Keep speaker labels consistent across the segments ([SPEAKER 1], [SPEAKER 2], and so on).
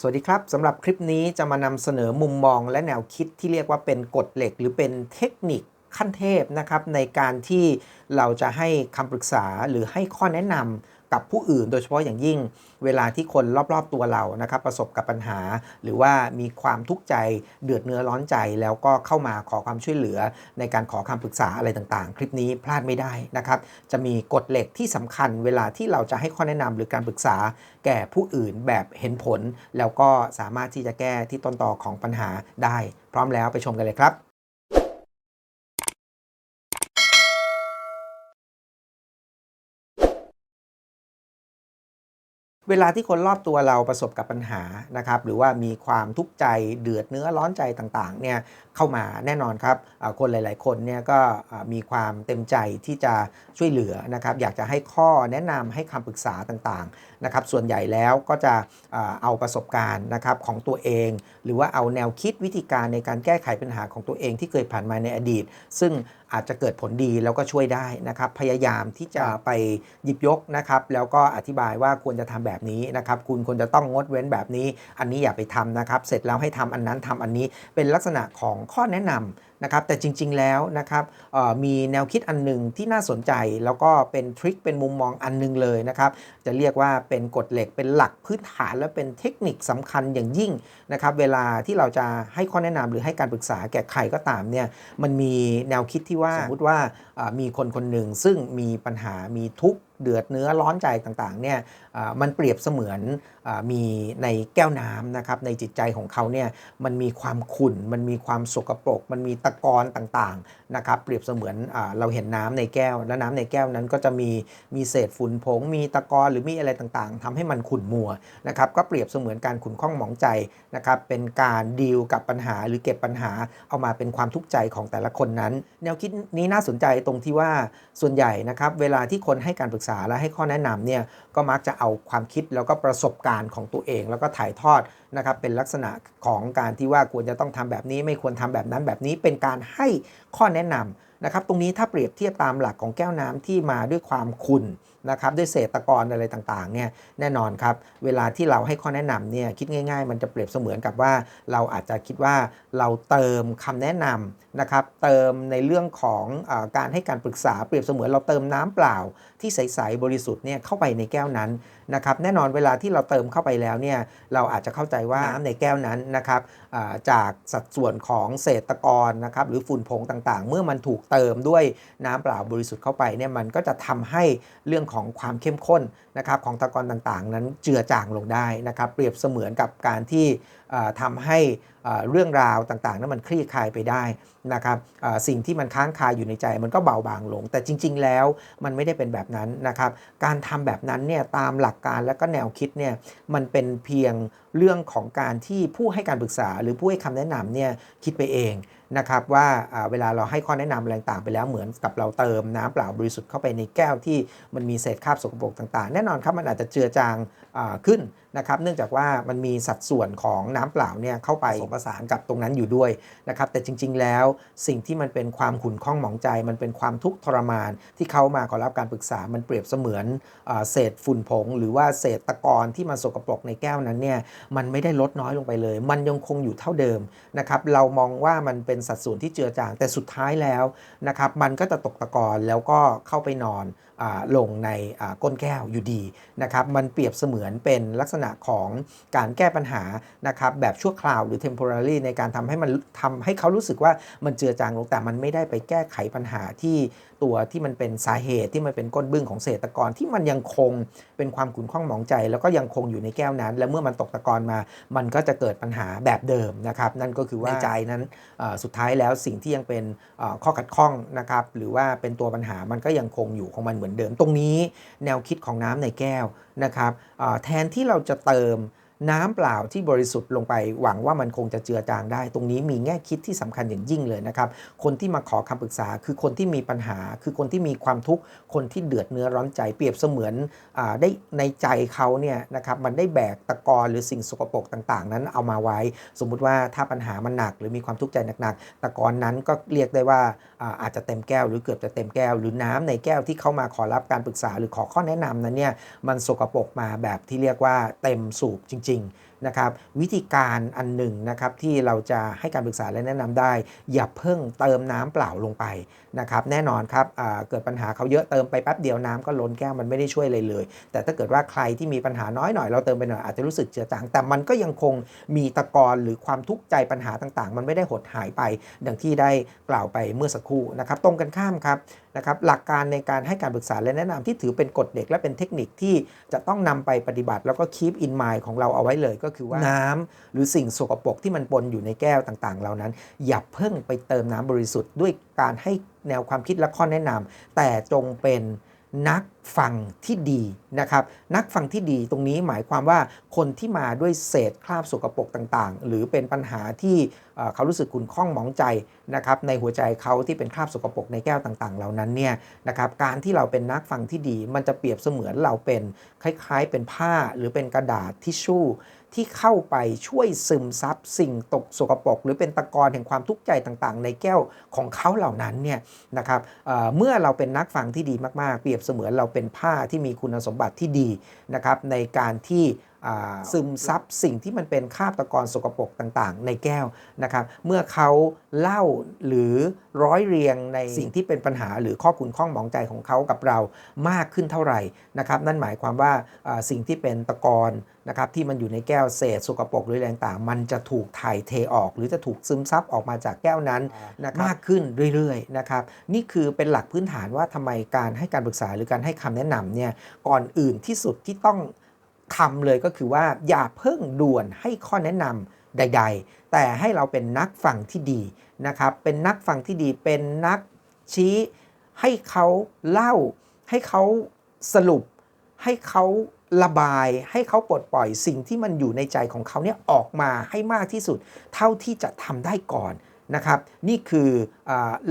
[SPEAKER 1] สวัสดีครับสำหรับคลิปนี้จะมานำเสนอมุมมองและแนวคิดที่เรียกว่าเป็นกฎเหล็ก หรือเป็นเทคนิคขั้นเทพนะครับในการที่เราจะให้คำปรึกษาหรือให้ข้อแนะนำ กับผู้อื่น โดยเฉพาะอย่างยิ่งเวลาที่คนรอบๆตัวเรานะครับประสบกับปัญหา หรือว่ามีความทุกข์ใจเดือดเนื้อร้อนใจแล้วก็เข้ามาขอความช่วยเหลือ ในการขอคำปรึกษาอะไรต่างๆ คลิปนี้พลาดไม่ได้นะครับจะมีกฎเหล็กที่สำคัญ เวลาที่เราจะให้ข้อแนะนำหรือการปรึกษา แก่ผู้อื่นแบบเห็นผล แล้วก็สามารถที่จะแก้ที่ต้นตอของปัญหาได้ พร้อมแล้วไปชมกันเลยครับ เวลาที่คนรอบตัวเราประสบกับปัญหานะครับหรือว่ามีความทุกข์ใจเดือดเนื้อร้อนใจต่างๆเนี่ยเข้ามาแน่นอนครับคนหลายๆ คนเนี่ยก็มีความเต็มใจที่จะช่วยเหลือนะครับอยากจะให้ข้อแนะนำให้คำปรึกษาต่างๆนะครับส่วนใหญ่แล้วก็จะเอาประสบการณ์นะครับของตัวเอง หรือว่าเอาแนวคิดวิธีการในการแก้ไขปัญหาของตัวเองที่เคยผ่านมาในอดีต ซึ่งอาจจะเกิดผลดีแล้วก็ช่วยได้นะครับ พยายามที่จะไปหยิบยกนะครับ แล้วก็อธิบายว่าควรจะทำแบบนี้นะครับ คุณควรจะต้องงดเว้นแบบนี้ อันนี้อย่าไปทำนะครับ เสร็จแล้วให้ทำอันนั้นทำอันนี้เป็นลักษณะของข้อแนะนำ นะครับแต่จริง ๆ แล้วนะครับมีแนวคิดอันหนึ่งที่น่าสนใจ แล้วก็เป็นทริคเป็นมุมมองอันนึงเลยนะครับจะเรียกว่าเป็นกฎเหล็กเป็นหลักพื้นฐานและเป็นเทคนิคสำคัญอย่างยิ่งนะครับเวลาที่เราจะให้ข้อแนะนำหรือให้การปรึกษาแก่ใครก็ตามเนี่ยมันมีแนวคิดที่ว่าสมมติว่ามีคนคนหนึ่งซึ่งมีปัญหามีทุกข์ เดือดเนื้อร้อนใจต่างๆเนี่ยมันเปรียบเสมือนมีในแก้วน้ำนะครับในจิตใจของเขาเนี่ยมันมีความขุ่น มันมีความสกปรก มันมีตะกอนต่างๆนะครับเปรียบเสมือนเราเห็นน้ำในแก้ว และน้ำในแก้วนั้นก็จะมีมีเศษฝุ่นผง มีตะกอนหรือมีอะไรต่างๆทำให้มันขุ่นมัวนะครับก็เปรียบเสมือนการขุ่นข้องหมองใจนะครับเป็นการดีลกับปัญหาหรือเก็บปัญหาเอามาเป็นความทุกข์ใจของแต่ละคนนั้น แนวคิดนี้น่าสนใจตรงที่ว่าส่วนใหญ่นะครับเวลาที่คนให้การปรึกษาและให้ข้อแนะนำเนี่ยก็มักจะเอาความคิดแล้วก็ประสบการณ์ของตัวเอง แล้วก็ถ่ายทอดนะครับเป็นลักษณะของการที่ว่าควรจะต้องทำแบบนี้ ไม่ควรทำแบบนั้นแบบนี้เป็นการให้ข้อแนะนำนะครับตรงนี้ถ้าเปรียบเทียบตามหลักของแก้วน้ำที่มาด้วยความขุ่นนะครับด้วยเศษตะกอนอะไรต่างๆเนี่ยแน่นอนครับเวลาที่เราให้ข้อแนะนำเนี่ยคิดง่าย ๆ มันจะเปรียบเสมือนกับว่า เราอาจจะคิดว่าเราเติมคำแนะนำนะครับเติมในเรื่องของอการให้การปรึกษาเปรียบเสมือนเราเติมน้ำเปล่า ที่ใสๆบริสุทธิ์เนี่ยเข้าไปในแก้วนั้นนะครับแน่นอนเวลาที่เราเติมเข้าไปแล้วเนี่ยเราอาจจะเข้าใจว่าน้ำในแก้วนั้นนะครับจากสัดส่วนของเศษตะกอนนะครับหรือฝุ่นผงต่างๆ เมื่อมันถูกเติมด้วยน้ำเปล่าบริสุทธิ์เข้าไปเนี่ยมันก็จะทำให้เรื่องของความเข้มข้นนะครับของตะกอนต่างๆ นั้นเจือจางลงได้นะครับเปรียบเสมือนกับการที่ทำให้เรื่องราวต่างๆนั้นมันคลี่คลายไปได้นะครับสิ่งที่มันค้างคาอยู่ในใจมันก็เบาบางลง แต่จริง ๆ แล้วมันไม่ได้เป็นแบบนั้นนะครับ การทำแบบนั้นเนี่ยตามหลักการและก็แนวคิดเนี่ยมันเป็นเพียงเรื่องของการที่ผู้ให้การปรึกษา หรือผู้ให้คำแนะนำเนี่ยคิดไปเอง นะครับว่าเวลาเราให้ข้อแนะนำอะไรต่างไปแล้วเหมือนกับเราเติมน้ำเปล่าบริสุทธิ์เข้าไปในแก้วที่มันมีเศษคราบสกปรกต่างๆ แน่นอนครับมันอาจจะเจือจางขึ้นนะครับเนื่องจากว่ามันมีสัดส่วนของน้ำเปล่าเนี่ยเข้าไปผสมผสานกับตรงนั้นอยู่ด้วยนะครับแต่จริง ๆ แล้วสิ่งที่มันเป็นความขุ่นข้องหมองใจ มันเป็นความทุกข์ทรมาน ที่เขามาขอรับการปรึกษามันเปรียบเสมือนเศษฝุ่นผง หรือว่าเศษตะกอนที่มันสกปรกในแก้วนั้นเนี่ยมันไม่ได้ลดน้อยลงไปเลย มันยังคงอยู่เท่าเดิมนะครับเรามองว่ามันเป็นสัดส่วนที่เจือจางแต่สุดท้ายแล้วนะครับมันก็จะตกตะกอนแล้วก็เข้าไปนอน ลงในก้นแก้วอยู่ดีนะครับมันเปรียบเสมือนเป็นลักษณะของการแก้ปัญหานะครับแบบชั่วคราวหรือ temporary ในการทำให้มันทำให้เขารู้สึกว่ามันเจือจางลงแต่มันไม่ได้ไปแก้ไขปัญหาที่ตัวที่มันเป็นสาเหตุที่มันเป็นก้นบึ้งของเศษตะกอนที่มันยังคงเป็นความขุ่นข้องหมองใจ แล้วก็ยังคงอยู่ในแก้วนั้น และเมื่อมันตกตะกอนมา มันก็จะเกิดปัญหาแบบเดิมนะครับ นั่นก็คือว่าใจนั้นสุดท้ายแล้วสิ่งที่ยังเป็นข้อขัดข้องนะครับหรือว่าเป็นตัวปัญหามันก็ยังคงอยู่ของมันเหมือนเดิมตรงนี้ แนวคิดของน้ำในแก้วนะครับแทนที่เราจะเติม น้ำเปล่าที่บริสุทธิ์ลงไปหวังว่ามันคงจะเจือจางได้ ตรงนี้มีแง่คิดที่สำคัญอย่างยิ่งเลยนะครับ คนที่มาขอคำปรึกษาคือคนที่มีปัญหา คือคนที่มีความทุกข์ คนที่เดือดเนื้อร้อนใจเปรียบเสมือนอได้ในใจเขาเนี่ยนะครับมันได้แบกตะกอนหรือสิ่งสกปรกต่าง ๆ นั้นเอามาไว้ สมมุติว่าถ้าปัญหามันหนัก หรือมีความทุกข์ใจหนักๆตะกอนนั้นก็เรียกได้ว่าอาจจะเต็มแก้ว หรือเกือบจะเต็มแก้ว หรือน้ำในแก้วที่เขามาขอรับการปรึกษา หรือขอข้อแนะนำนั้นเนี่ยมันสกปรกมาแบบที่เรียกว่าเต็มสูบจริงๆนะครับวิธีการอันหนึ่งนะครับที่เราจะให้การปรึกษาและแนะนำได้ อย่าเพิ่งเติมน้ำเปล่าลงไปนะครับแน่นอนครับเกิดปัญหาเขาเยอะเติมไปแป๊บเดียวน้ำก็ล้นแก้วมันไม่ได้ช่วยเลยเลย แต่ถ้าเกิดว่าใครที่มีปัญหาน้อยหน่อยเราเติมไปหน่อยอาจจะรู้สึกเจือจางแต่มันก็ยังคงมีตะกอนหรือความทุกข์ใจปัญหาต่างๆ มันไม่ได้หดหายไปดังที่ได้กล่าวไปเมื่อสักครู่นะครับตรงกันข้ามครับ นะครับหลักการในการให้การปรึกษาและแนะนำที่ถือเป็นกฎเด็กและเป็นเทคนิคที่จะต้องนำไปปฏิบัติ แล้วก็ keep in mind ของเราเอาไว้เลยก็คือว่าน้ำหรือสิ่งสกปรกที่มันปนอยู่ในแก้วต่างๆ เหล่านั้น อย่าเพิ่งไปเติมน้ำบริสุทธิ์ด้วยการให้แนวความคิดและข้อแนะนำแต่จงเป็น นักฟังที่ดีนะครับ นักฟังที่ดีตรงนี้หมายความว่าคนที่มาด้วยเศษคราบสกปรกต่างๆ หรือเป็นปัญหาที่เขารู้สึกขุ่นข้องมองใจนะครับในหัวใจเขาที่เป็นคราบสกปรกในแก้วต่างๆ เหล่านั้นเนี่ยนะครับการที่เราเป็นนักฟังที่ดี มันจะเปรียบเสมือนเราเป็นคล้ายๆ เป็นผ้าหรือเป็นกระดาษทิชชู่ ที่เข้าไปช่วยซึมซับสิ่งตกสกปรกหรือเป็นตะกอนแห่งความทุกข์ใจต่างๆ ในแก้วของเขาเหล่านั้นเนี่ยนะครับเเมื่อเราเป็นนักฟังที่ดีมากๆ เปรียบเสมือนเราเป็นผ้าที่มีคุณสมบัติที่ดีนะครับในการที่ ซึมซับสิ่งที่มันเป็นคราบตะกอนสกปรกต่างๆ ในแก้วนะครับ เมื่อเขาเล่าหรือร้อยเรียงในสิ่งที่เป็นปัญหาหรือข้อขุ่นข้องหมองใจของเขากับเรามากขึ้นเท่าไหร่นะครับ นั่นหมายความว่าอ่าสิ่งที่เป็นตะกอนนะครับที่มันอยู่ในแก้วเศษสกปรกหรือแรงต่างๆมันจะถูกถ่ายเทออก หรือจะถูกซึมซับออกมาจากแก้วนั้นนะครับมากขึ้นเรื่อยๆนะครับนี่คือเป็นหลักพื้นฐานว่าทำไมการให้การปรึกษาหรือการให้คำแนะนำเนี่ยก่อนอื่นที่สุดที่ต้อง ทำเลยก็คือว่าอย่าเพิ่งด่วนให้ข้อแนะนำใด ๆ แต่ให้เราเป็นนักฟังที่ดีนะครับ เป็นนักฟังที่ดีเป็นนักชี้ ให้เขาเล่า ให้เขาสรุป ให้เขาระบาย ให้เขาปลดปล่อยสิ่งที่มันอยู่ในใจของเขาเนี่ยออกมาให้มากที่สุด เท่าที่จะทำได้ก่อนนะครับ นี่คือ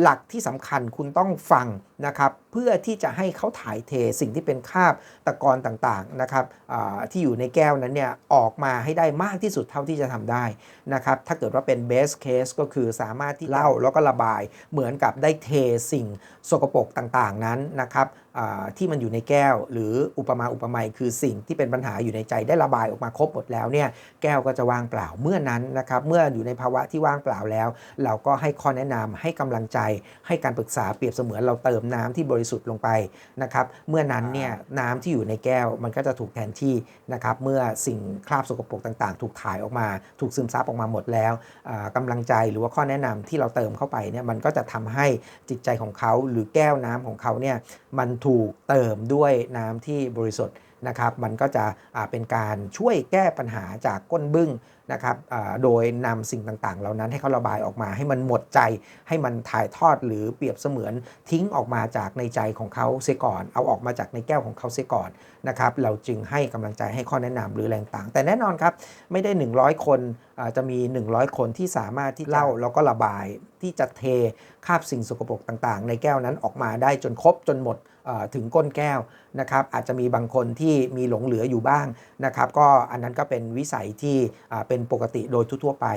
[SPEAKER 1] หลักที่สำคัญคุณต้องฟังนะครับเพื่อที่จะให้เขาถ่ายเทสิ่งที่เป็นคาบตะกอนต่างๆนะครับที่อยู่ในแก้วนั้นเนี่ยออกมาให้ได้มากที่สุดเท่าที่จะทำได้นะครับถ้าเกิดว่าเป็น best case ก็คือสามารถที่เล่าแล้วก็ระบายเหมือนกับได้เทสิ่งสกปรกต่างๆนั้นนะครับที่มันอยู่ในแก้ว หรืออุปมาอุปไมยคือสิ่งที่เป็นปัญหาอยู่ในใจได้ระบายออกมาครบหมดแล้วเนี่ยแก้วก็จะว่างเปล่าเมื่อนั้นนะครับเมื่ออยู่ในภาวะที่ว่างเปล่าแล้ว เราก็ให้ข้อแนะนำให้กำลังใจ ให้การปรึกษาเปรียบเสมือนเราเติมน้ำที่บริสุทธิ์ลงไปนะครับเมื่อนั้นเนี่ยน้ำที่อยู่ในแก้วมันก็จะถูกแทนที่นะครับเมื่อสิ่งคราบสกปรกต่างๆ ถูกถ่ายออกมา ถูกซึมซับออกมาหมดแล้วอ่ากำลังใจหรือว่าข้อแนะนำที่เราเติมเข้าไปเนี่ยมันก็จะทำให้จิตใจของเขาหรือแก้วน้ำของเขาเนี่ยมันถูกเติมด้วยน้ำที่บริสุทธิ์นะครับมันก็จะอ่าเป็นการช่วยแก้ปัญหาจากก้นบึ้ง นะครับโดยนำสิ่งต่างๆ เหล่านั้นให้เขาระบายออกมาให้มันหมดใจ ให้มันถ่ายทอดหรือเปรียบเสมือนทิ้งออกมาจากในใจของเขาเสียก่อน เอาออกมาจากในแก้วของเขาเสียก่อนนะครับ เราจึงให้กำลังใจให้ข้อแนะนำหรือแรงต่าง แต่แน่นอนครับ ไม่ได้ 100 คนอ่า จะมี 100 คนที่สามารถที่เล่าแล้วก็ระบายที่จะเทคราบสิ่งสกปรกต่างๆ ในแก้วนั้นออกมาได้จนครบจนหมดเอ่อถึงก้นแก้วนะครับอาจจะมีบางคนที่มีหลงเหลืออยู่บ้างนะครับก็อันนั้นก็เป็นวิสัยที่อ่าเป็นปกติโดยทั่วๆไป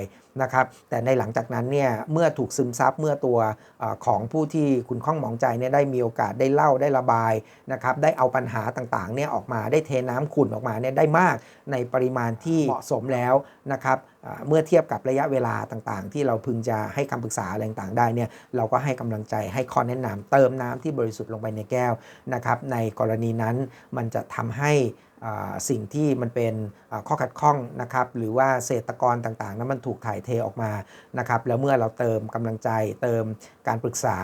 [SPEAKER 1] นะครับแต่ในหลังจากนั้นเนี่ยเมื่อถูกซึมซับเมื่อตัวเออของผู้ที่คุณข้องหมองใจเนี่ยได้มีโอกาสได้เล่าได้ระบายนะครับได้เอาปัญหาต่างๆเนี่ยออกมาได้เทน้ำขุ่นออกมาเนี่ยได้มากในปริมาณที่เหมาะสมแล้วนะครับอ่าเมื่อเทียบกับระยะเวลาต่างๆ ที่เราพึงจะให้คำปรึกษาอะไรต่างๆได้เนี่ยเราก็ให้กำลังใจให้ข้อแนะนำเติมน้ำที่บริสุทธิ์ลงไปในแก้วนะครับในกรณีนั้นมันจะทำให้ สิ่งที่มันเป็นข้อขัดข้องนะครับหรือว่าเศษตะกอนต่างๆ นั้นมันถูกถ่ายเทออกมานะครับแล้วเมื่อเราเติมกำลังใจเติมการปรึกษา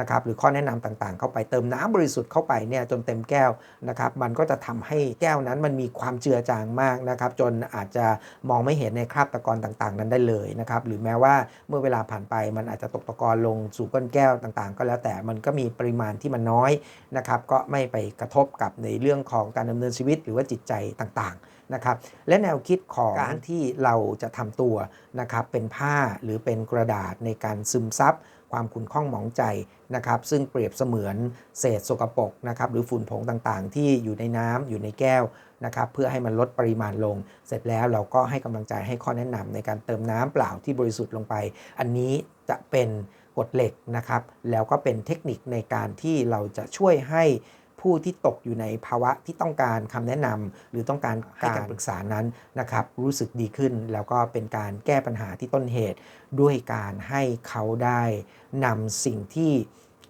[SPEAKER 1] นะครับหรือข้อแนะนำต่างๆ เข้าไปเติมน้ำบริสุทธิ์เข้าไปเนี่ยจนเต็มแก้วนะครับมันก็จะทำให้แก้วนั้นมันมีความเจือจางมากนะครับจนอาจจะมองไม่เห็นในคราบตะกอนต่างๆ นั้นได้เลยนะครับหรือแม้ว่าเมื่อเวลาผ่านไปมันอาจจะตกตะกอนลงสู่ก้นแก้วต่างๆ ก็แล้วแต่มันก็มีปริมาณที่มันน้อยนะครับก็ไม่ไปกระทบกับในเรื่องของการดำเนินชีวิตหรือว่าจิตใจต่างๆนะครับและแนวคิดของการที่เราจะทำตัวนะครับเป็นผ้าหรือเป็นกระดาษในการซึมซับความขุ่นข้องหมองใจนะครับซึ่งเปรียบเสมือนเศษสกปรกนะครับหรือฝุ่นผงต่างๆ ที่อยู่ในน้ำอยู่ในแก้วนะครับเพื่อให้มันลดปริมาณลง เสร็จแล้วเราก็ให้กำลังใจให้ข้อแนะนำในการเติมน้ำเปล่าที่บริสุทธิ์ลงไป อันนี้จะเป็นกฎเหล็กนะครับแล้วก็เป็นเทคนิคในการที่เราจะช่วยให้ ผู้ที่ตกอยู่ในภาวะที่ต้องการคำแนะนำหรือต้องการการปรึกษานั้นนะครับรู้สึกดีขึ้นแล้วก็เป็นการแก้ปัญหาที่ต้นเหตุ ด้วยการให้เขาได้นำสิ่งที่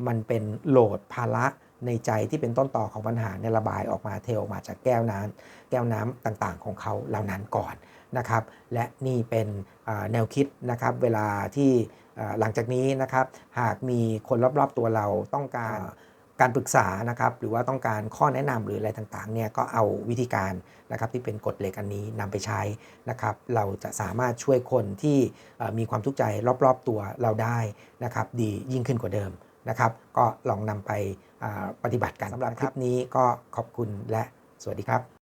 [SPEAKER 1] มันเป็นโหลดภาระในใจที่เป็นต้นต่อของปัญหาเนี่ยระบายออกมาเทออกมาจากแก้วน้ำแก้วน้ำต่างๆ ของเขาเหล่านั้นก่อนนะครับ และนี่เป็นแนวคิดนะครับ เวลาที่หลังจากนี้นะครับ หากมีคนรอบๆตัวเราต้องการ การปรึกษานะครับหรือว่าต้องการข้อแนะนำหรืออะไรต่างๆเนี่ยก็เอาวิธีการนะครับที่เป็นกฎเหล็กอันนี้นำไปใช้นะครับ เราจะสามารถช่วยคนที่เอ่อมีความทุกข์ใจรอบๆตัวเราได้นะครับ ดียิ่งขึ้นกว่าเดิมนะครับ ก็ลองนำไปอ่าปฏิบัติกันสำหรับคลิปนี้ก็ขอบคุณและสวัสดีครับ